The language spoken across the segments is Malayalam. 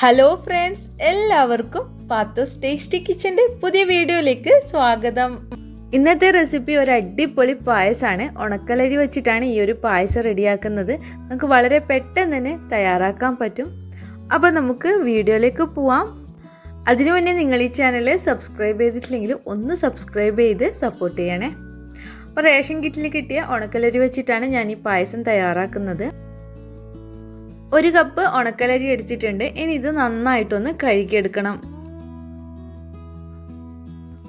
ഹലോ ഫ്രണ്ട്സ് എല്ലാവർക്കും പാത്തോസ് ടേസ്റ്റി കിച്ചന്റെ പുതിയ വീഡിയോയിലേക്ക് സ്വാഗതം. ഇന്നത്തെ റെസിപ്പി ഒരു അടിപൊളി പായസമാണ് ഉണക്കലരി വെച്ചിട്ടാണ് ഈ ഒരു പായസം റെഡിയാക്കുന്നത്. നമുക്ക് വളരെ പെട്ടെന്ന് തന്നെ തയ്യാറാക്കാൻ പറ്റും. അപ്പോൾ നമുക്ക് വീഡിയോയിലേക്ക് പോവാം. അതിനു മുന്നേ നിങ്ങൾ ഈ ചാനൽ സബ്സ്ക്രൈബ് ചെയ്തിട്ടില്ലെങ്കിൽ ഒന്ന് സബ്സ്ക്രൈബ് ചെയ്ത് സപ്പോർട്ട് ചെയ്യണേ. അപ്പോൾ റേഷൻ കിറ്റിൽ കിട്ടിയ ഉണക്കലരി വെച്ചിട്ടാണ് ഞാൻ ഈ പായസം തയ്യാറാക്കുന്നത്. ഒരു കപ്പ് ഉണക്കലരി എടുത്തിട്ടുണ്ട്. ഇനി ഇത് നന്നായിട്ടൊന്ന് കഴുകിയെടുക്കണം.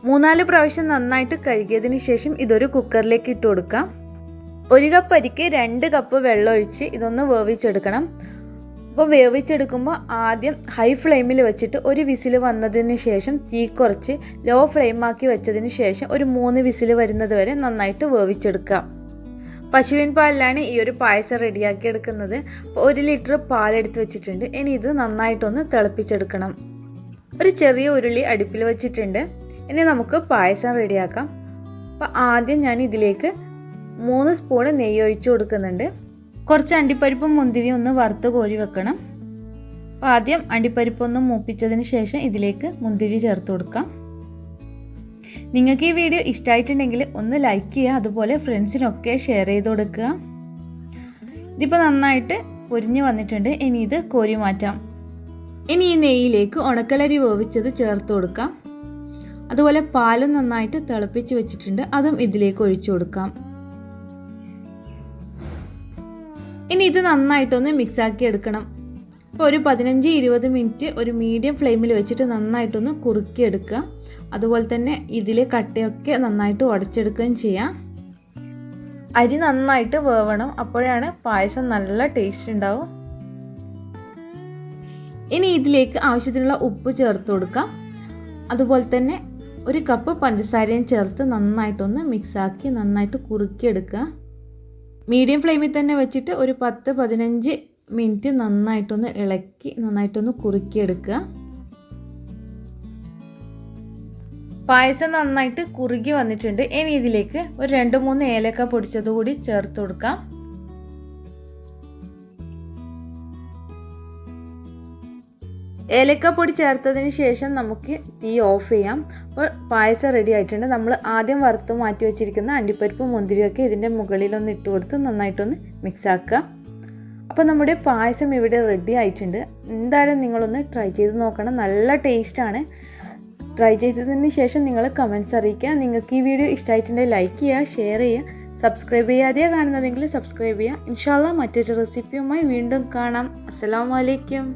മൂന്നാൽ പ്രാവശ്യം നന്നായിട്ട് കഴുകിയതിന് ശേഷം ഇതൊരു കുക്കറിലേക്ക് ഇട്ട് കൊടുക്കാം. ഒരു കപ്പ് അരിക്ക് രണ്ട് കപ്പ് വെള്ളം ഒഴിച്ച് ഇതൊന്ന് വേവിച്ചെടുക്കണം. അപ്പോൾ വേവിച്ചെടുക്കുമ്പോൾ ആദ്യം ഹൈ ഫ്ലെയിമിൽ വെച്ചിട്ട് ഒരു വിസിൽ വന്നതിന് ശേഷം തീ കുറച്ച് ലോ ഫ്ലെയിമാക്കി വെച്ചതിന് ശേഷം ഒരു മൂന്ന് വിസിൽ വരുന്നത് വരെ നന്നായിട്ട് വേവിച്ചെടുക്കാം. പശുവിൻ പാലിലാണ് ഈ ഒരു പായസം റെഡിയാക്കി എടുക്കുന്നത്. ഒരു ലിറ്റർ പാലെടുത്ത് വെച്ചിട്ടുണ്ട്. ഇനി ഇത് നന്നായിട്ടൊന്ന് തിളപ്പിച്ചെടുക്കണം. ഒരു ചെറിയ ഉരുളി അടുപ്പിൽ വെച്ചിട്ടുണ്ട്. ഇനി നമുക്ക് പായസം റെഡിയാക്കാം. അപ്പോൾ ആദ്യം ഞാൻ ഇതിലേക്ക് മൂന്ന് സ്പൂണ് നെയ്യ് ഒഴിച്ചു കൊടുക്കുന്നുണ്ട്. കുറച്ച് അണ്ടിപ്പരിപ്പും മുന്തിരിയും ഒന്ന് വറുത്ത് കോരി വെക്കണം. അപ്പോൾ ആദ്യം അണ്ടിപ്പരിപ്പ് ഒന്ന് മൂപ്പിച്ചതിന് ശേഷം ഇതിലേക്ക് മുന്തിരി ചേർത്ത് കൊടുക്കാം. നിങ്ങൾക്ക് ഈ വീഡിയോ ഇഷ്ടമായിട്ടുണ്ടെങ്കിൽ ഒന്ന് ലൈക്ക് ചെയ്യുക അതുപോലെ ഫ്രണ്ട്സിനൊക്കെ ഷെയർ ചെയ്ത് കൊടുക്കുക. ഇതിപ്പോൾ നന്നായിട്ട് പൊരിഞ്ഞ് വന്നിട്ടുണ്ട്. ഇനി ഇത് കോരി മാറ്റാം. ഇനി ഈ നെയ്യിലേക്ക് ഉണക്കലരി വേവിച്ചത് ചേർത്ത് കൊടുക്കാം. അതുപോലെ പാലും നന്നായിട്ട് തിളപ്പിച്ച് വെച്ചിട്ടുണ്ട്. അതും ഇതിലേക്ക് ഒഴിച്ചു കൊടുക്കാം. ഇനി ഇത് നന്നായിട്ടൊന്ന് മിക്സാക്കി എടുക്കണം. അപ്പോൾ ഒരു പതിനഞ്ച് ഇരുപത് മിനിറ്റ് ഒരു മീഡിയം ഫ്ലെയിമിൽ വെച്ചിട്ട് നന്നായിട്ടൊന്ന് കുറുക്കിയെടുക്കുക. അതുപോലെ തന്നെ ഇതിലെ കട്ടയൊക്കെ നന്നായിട്ട് ഉടച്ചെടുക്കുകയും ചെയ്യാം. അരി നന്നായിട്ട് വേവണം. അപ്പോഴാണ് പായസം നല്ല ടേസ്റ്റ് ഉണ്ടാവും. ഇനി ഇതിലേക്ക് ആവശ്യത്തിനുള്ള ഉപ്പ് ചേർത്ത് കൊടുക്കാം. അതുപോലെ തന്നെ ഒരു കപ്പ് പഞ്ചസാരയും ചേർത്ത് നന്നായിട്ടൊന്ന് മിക്സാക്കി നന്നായിട്ട് കുറുക്കിയെടുക്കുക. മീഡിയം ഫ്ലെയിമിൽ തന്നെ വെച്ചിട്ട് ഒരു പത്ത് പതിനഞ്ച് മിനിറ്റ് നന്നായിട്ടൊന്ന് ഇളക്കി നന്നായിട്ടൊന്ന് കുറുക്കിയെടുക്കുക. പായസം നന്നായിട്ട് കുറുകി വന്നിട്ടുണ്ട്. ഇനി ഇതിലേക്ക് ഒരു രണ്ട് മൂന്ന് ഏലക്ക പൊടിച്ചത് കൂടി ചേർത്ത് കൊടുക്കാം. ഏലക്ക പൊടി ചേർത്തതിന് ശേഷം നമുക്ക് തീ ഓഫ് ചെയ്യാം. അപ്പോൾ പായസം റെഡി ആയിട്ടുണ്ട്. നമ്മൾ ആദ്യം വറുത്ത് മാറ്റി വെച്ചിരിക്കുന്ന അണ്ടിപ്പരിപ്പ് മുന്തിരിയൊക്കെ ഇതിന്റെ മുകളിലൊന്ന് ഇട്ട് കൊടുത്ത് നന്നായിട്ടൊന്ന് മിക്സ് ആക്കുക. അപ്പോൾ നമ്മുടെ പായസം ഇവിടെ റെഡി ആയിട്ടുണ്ട്. എന്തായാലും നിങ്ങളൊന്ന് ട്രൈ ചെയ്ത് നോക്കണം. നല്ല ടേസ്റ്റാണ് ട്രൈ ചെയ്തതിന് ശേഷം നിങ്ങൾ കമൻസ് അറിയിക്കുക. നിങ്ങൾക്ക് ഈ വീഡിയോ ഇഷ്ടമായിട്ടുണ്ടെങ്കിൽ ലൈക്ക് ചെയ്യുക ഷെയർ ചെയ്യുക സബ്സ്ക്രൈബ് ചെയ്യാതെയാണ് കാണുന്നതെങ്കിൽ സബ്സ്ക്രൈബ് ചെയ്യുക. ഇൻഷാല്ല മറ്റൊരു റെസിപ്പിയുമായി വീണ്ടും കാണാം. അസ്സലാമലൈക്കും